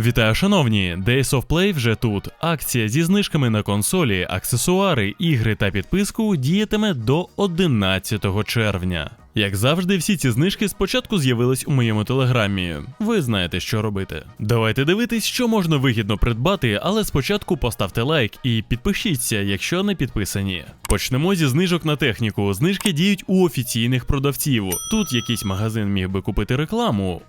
Вітаю, шановні! Days of Play вже тут. Акція зі знижками на консолі, аксесуари, ігри та підписку діятиме до 11 червня. Як завжди, всі ці знижки спочатку з'явились у моєму телеграмі. Ви знаєте, що робити. Давайте дивитись, що можна вигідно придбати, але спочатку поставте лайк і підпишіться, якщо не підписані. Почнемо зі знижок на техніку. Знижки діють у офіційних продавців. Тут якийсь магазин міг би купити рекламу,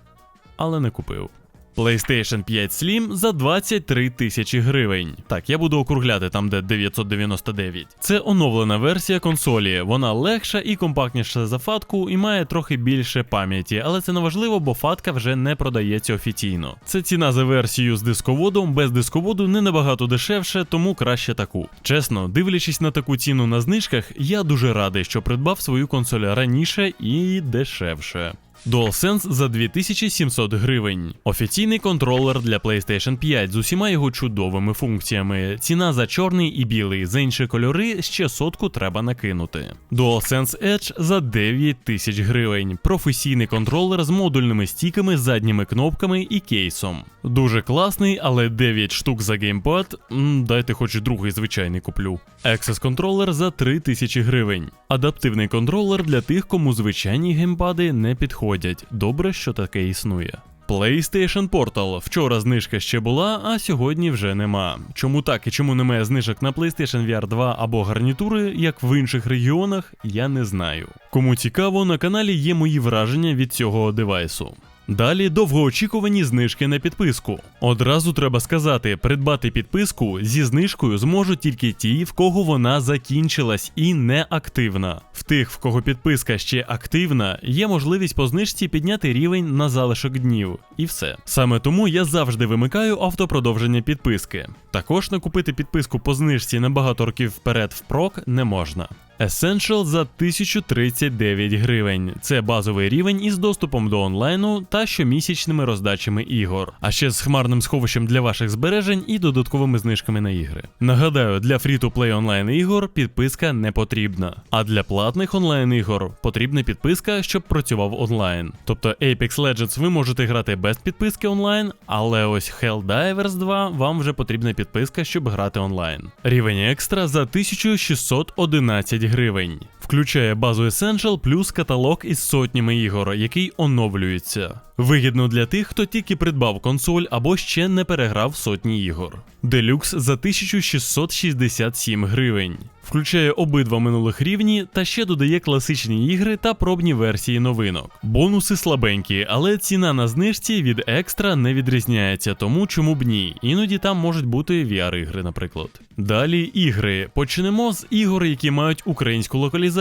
але не купив. PlayStation 5 Slim за 23 тисячі гривень. Так, я буду округляти там, де 999. Це оновлена версія консолі. Вона легша і компактніша за фатку і має трохи більше пам'яті, але це не важливо, бо фатка вже не продається офіційно. Це ціна за версію з дисководом, без дисководу не набагато дешевше, тому краще таку. Чесно, дивлячись на таку ціну на знижках, я дуже радий, що придбав свою консоль раніше і дешевше. DualSense за 2700 гривень. Офіційний контролер для PlayStation 5 з усіма його чудовими функціями. Ціна за чорний і білий, за інші кольори ще сотку треба накинути. DualSense Edge за 9000 гривень. Професійний контролер з модульними стіками, задніми кнопками і кейсом. Дуже класний, але 9 штук за геймпад. Дайте хоч другий звичайний куплю. Access контролер за 3000 гривень. Адаптивний контролер для тих, кому звичайні геймпади не підходять. Добре, що таке існує. PlayStation Portal. Вчора знижка ще була, а сьогодні вже нема. Чому так і чому немає знижок на PlayStation VR 2 або гарнітури, як в інших регіонах, я не знаю. Кому цікаво, на каналі є мої враження від цього девайсу. Далі довгоочікувані знижки на підписку. Одразу треба сказати, придбати підписку зі знижкою зможуть тільки ті, в кого вона закінчилась і не активна. В тих, в кого підписка ще активна, є можливість по знижці підняти рівень на залишок днів. І все. Саме тому я завжди вимикаю автопродовження підписки. Також накупити підписку по знижці на багато років вперед впрок не можна. Essential за 1039 гривень. Це базовий рівень із доступом до онлайну та щомісячними роздачами ігор, а ще з хмарним сховищем для ваших збережень і додатковими знижками на ігри. Нагадаю, для free-to-play онлайн ігор підписка не потрібна, а для платних онлайн ігор потрібна підписка, щоб працював онлайн. Тобто Apex Legends ви можете грати без підписки онлайн, але ось Helldivers 2 вам вже потрібна підписка, щоб грати онлайн. Рівень екстра за 1611 гривень гривень. Включає базу Essential плюс каталог із сотнями ігор, який оновлюється. Вигідно для тих, хто тільки придбав консоль або ще не переграв сотні ігор. Делюкс за 1667 гривень. Включає обидва минулих рівні та ще додає класичні ігри та пробні версії новинок. Бонуси слабенькі, але ціна на знижці від екстра не відрізняється, тому чому б ні. Іноді там можуть бути VR-ігри, наприклад. Далі ігри. Почнемо з ігор, які мають українську локалізацію.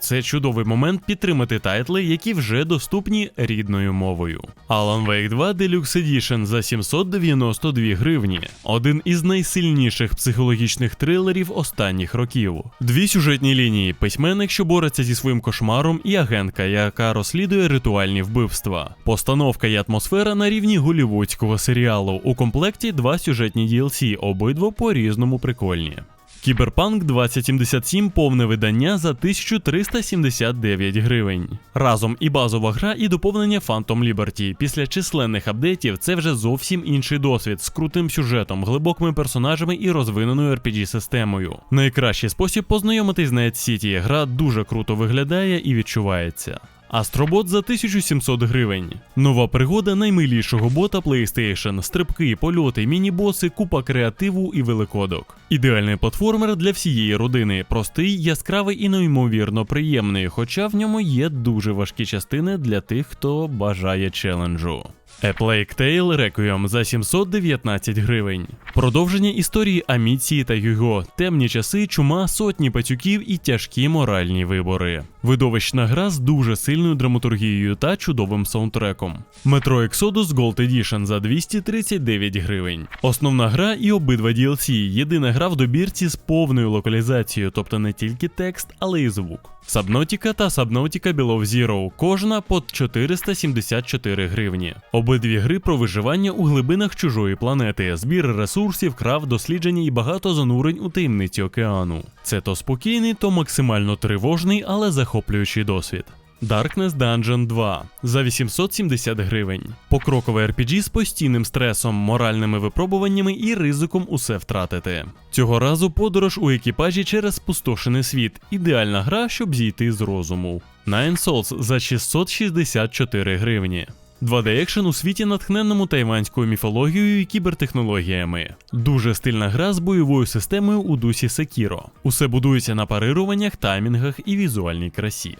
Це чудовий момент підтримати тайтли, які вже доступні рідною мовою. Alan Wake 2 Deluxe Edition за 792 гривні. Один із найсильніших психологічних трилерів останніх років. Дві сюжетні лінії: письменник, що бореться зі своїм кошмаром, і агентка, яка розслідує ритуальні вбивства. Постановка і атмосфера на рівні голівудського серіалу. У комплекті два сюжетні DLC, обидва по-різному прикольні. Кіберпанк 2077 повне видання за 1379 гривень. Разом і базова гра, і доповнення Phantom Liberty. Після численних апдейтів це вже зовсім інший досвід з крутим сюжетом, глибокими персонажами і розвиненою RPG-системою. Найкращий спосіб познайомитись з Night City. Гра дуже круто виглядає і відчувається. Астробот за 1700 гривень. Нова пригода наймилішого бота PlayStation, стрибки, польоти, міні-боси, купа креативу і великодок. Ідеальний платформер для всієї родини, простий, яскравий і неймовірно приємний, хоча в ньому є дуже важкі частини для тих, хто бажає челенджу. A Plague Tale Requiem за 719 гривень. Продовження історії Аміції та Юго, темні часи, чума, сотні пацюків і тяжкі моральні вибори. Видовищна гра з дуже сильною драматургією та чудовим саундтреком. Metro Exodus Gold Edition за 239 гривень. Основна гра і обидва DLC. Єдина гра в добірці з повною локалізацією, тобто не тільки текст, але й звук. Сабнотіка та Сабнотіка Below Zero, кожна по 474 гривні. Обидві гри про виживання у глибинах чужої планети, збір ресурсів, крав, дослідження і багато занурень у таємниці океану. Це то спокійний, то максимально тривожний, але захоплюючий досвід. Darkness Dungeon 2 за 870 гривень. Покрокове RPG з постійним стресом, моральними випробуваннями і ризиком усе втратити. Цього разу подорож у екіпажі через спустошений світ. Ідеальна гра, щоб зійти з розуму. Nine Souls за 664 гривні. 2D екшен у світі, натхненному тайванською міфологією і кібертехнологіями. Дуже стильна гра з бойовою системою у дусі Секіро. Усе будується на парируваннях, таймінгах і візуальній красі.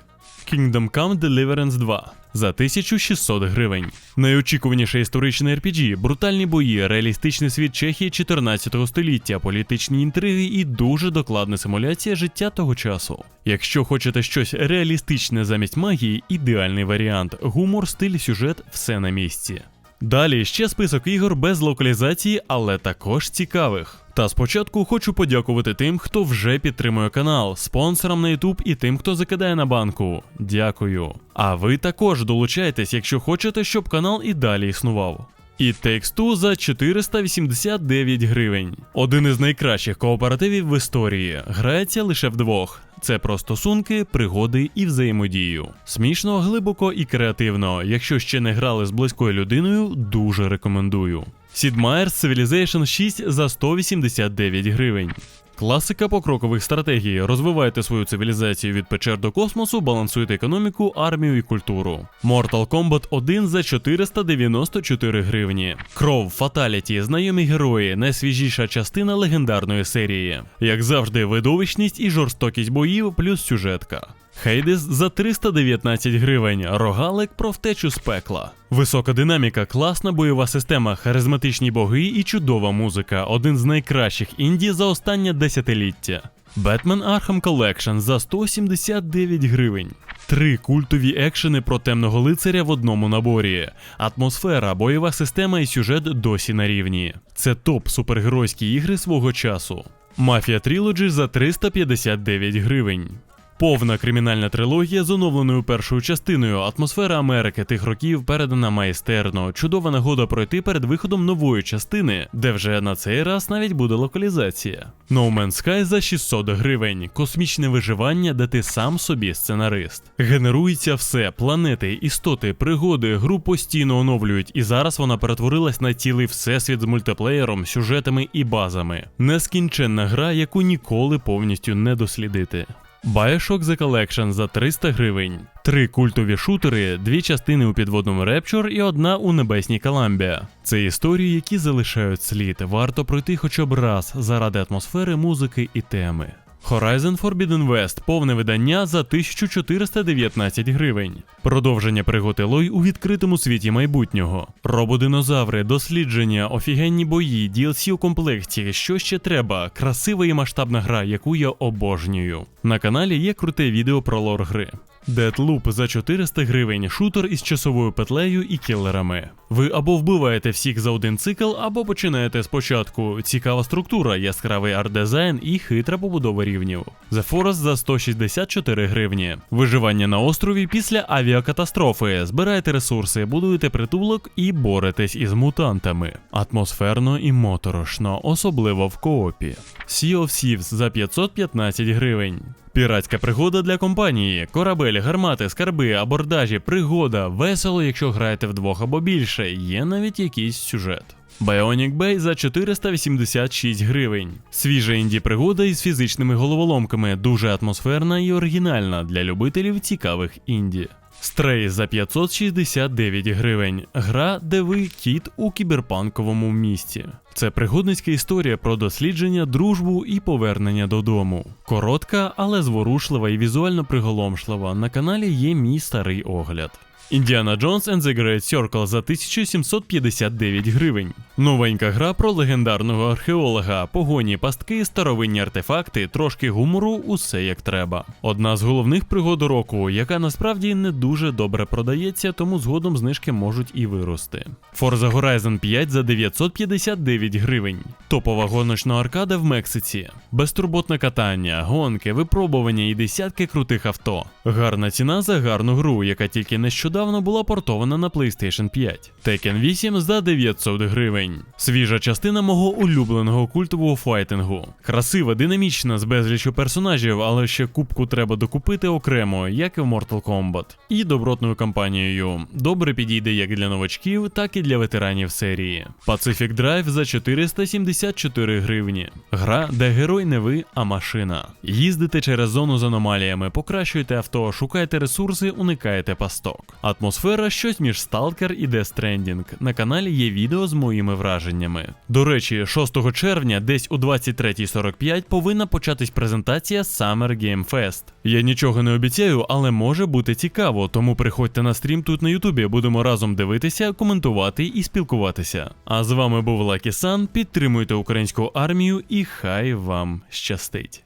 Kingdom Come Deliverance 2 за 1600 гривень. Найочікуваніше історичне RPG, брутальні бої, реалістичний світ Чехії 14 століття, політичні інтриги і дуже докладна симуляція життя того часу. Якщо хочете щось реалістичне замість магії, ідеальний варіант. Гумор, стиль, сюжет все на місці. Далі ще список ігор без локалізації, але також цікавих. Та спочатку хочу подякувати тим, хто вже підтримує канал, спонсорам на YouTube і тим, хто закидає на банку. Дякую. А ви також долучайтесь, якщо хочете, щоб канал і далі існував. І Two за 489 гривень. Один із найкращих кооперативів в історії. Грається лише вдвох. Це про стосунки, пригоди і взаємодію. Смішно, глибоко і креативно. Якщо ще не грали з близькою людиною, дуже рекомендую. Sid Meier's Civilization 6 за 189 гривень. Класика покрокових стратегій. Розвивайте свою цивілізацію від печер до космосу, балансуйте економіку, армію і культуру. Mortal Kombat 1 за 494 гривні. Кров, Фаталіті, знайомі герої, найсвіжіша частина легендарної серії. Як завжди, видовищність і жорстокість боїв, плюс сюжетка. Хейдес за 319 гривень, рогалик про втечу з пекла. Висока динаміка, класна бойова система, харизматичні боги і чудова музика. Один з найкращих інді за останнє десятиліття. Batman Arkham Collection за 179 гривень. Три культові екшени про темного лицаря в одному наборі. Атмосфера, бойова система і сюжет досі на рівні. Це топ супергеройські ігри свого часу. Мафія Trilogy за 359 гривень. Повна кримінальна трилогія з оновленою першою частиною. Атмосфера Америки тих років передана майстерно. Чудова нагода пройти перед виходом нової частини, де вже на цей раз навіть буде локалізація. No Man's Sky за 600 гривень. Космічне виживання, де ти сам собі сценарист. Генерується все: планети, істоти, пригоди, гру постійно оновлюють, і зараз вона перетворилась на цілий всесвіт з мультиплеєром, сюжетами і базами. Нескінченна гра, яку ніколи повністю не дослідити. Bioshock The Collection за 300 гривень. Три культові шутери, дві частини у підводному Rapture і одна у небесній Каламбія. Це історії, які залишають слід. Варто пройти хоча б раз заради атмосфери, музики і теми. Horizon Forbidden West повне видання за 1419 гривень. Продовження пригод Елой у відкритому світі майбутнього. Рободинозаври, дослідження, офігенні бої, DLC у комплекті. Що ще треба? Красива і масштабна гра, яку я обожнюю. На каналі є круте відео про лор гри. Deadloop за 400 гривень, шутер із часовою петлею і кілерами. Ви або вбиваєте всіх за один цикл, або починаєте спочатку. Цікава структура, яскравий арт-дизайн і хитра побудова рівнів. The Forest за 164 гривні. Виживання на острові після авіакатастрофи. Збираєте ресурси, будуєте притулок і боретесь із мутантами. Атмосферно і моторошно, особливо в коопі. Sea of Thieves за 515 гривень. Піратська пригода для компанії, корабель, гармати, скарби, абордажі, пригода, весело, якщо граєте вдвох або більше, є навіть якийсь сюжет. Bionic Bay за 486 гривень. Свіжа інді пригода із фізичними головоломками, дуже атмосферна і оригінальна для любителів цікавих інді. Стрей за 569 гривень. Гра, де ви кіт у кіберпанковому місті. Це пригодницька історія про дослідження, дружбу і повернення додому. Коротка, але зворушлива і візуально приголомшлива. На каналі є мій старий огляд. Індіана Джонс and the Great Circle за 1759 гривень. Новенька гра про легендарного археолога, погоні, пастки, старовинні артефакти, трошки гумору, усе як треба. Одна з головних пригод року, яка насправді не дуже добре продається, тому згодом знижки можуть і вирости. Forza Horizon 5 за 959 гривень. Топова гоночна аркада в Мексиці. Безтурботне катання, гонки, випробування і десятки крутих авто. Гарна ціна за гарну гру, яка тільки нещодавно нещодавно була портована на PlayStation 5. Tekken 8 за 900 гривень. Свіжа частина мого улюбленого культового файтингу. Красива, динамічна, з безлічю персонажів, але ще кубку треба докупити окремо, як і в Mortal Kombat. І добротною кампанією. Добре підійде як для новачків, так і для ветеранів серії. Pacific Drive за 474 гривні. Гра, де герой не ви, а машина. Їздите через зону з аномаліями, покращуєте авто, шукаєте ресурси, уникаєте пасток. Атмосфера щось між Stalker і Death Stranding. На каналі є відео з моїми враженнями. До речі, 6 червня, десь у 23.45 повинна початись презентація Summer Game Fest. Я нічого не обіцяю, але може бути цікаво, тому приходьте на стрім тут на Ютубі, будемо разом дивитися, коментувати і спілкуватися. А з вами був Лакі Сан. Підтримуйте українську армію і хай вам щастить.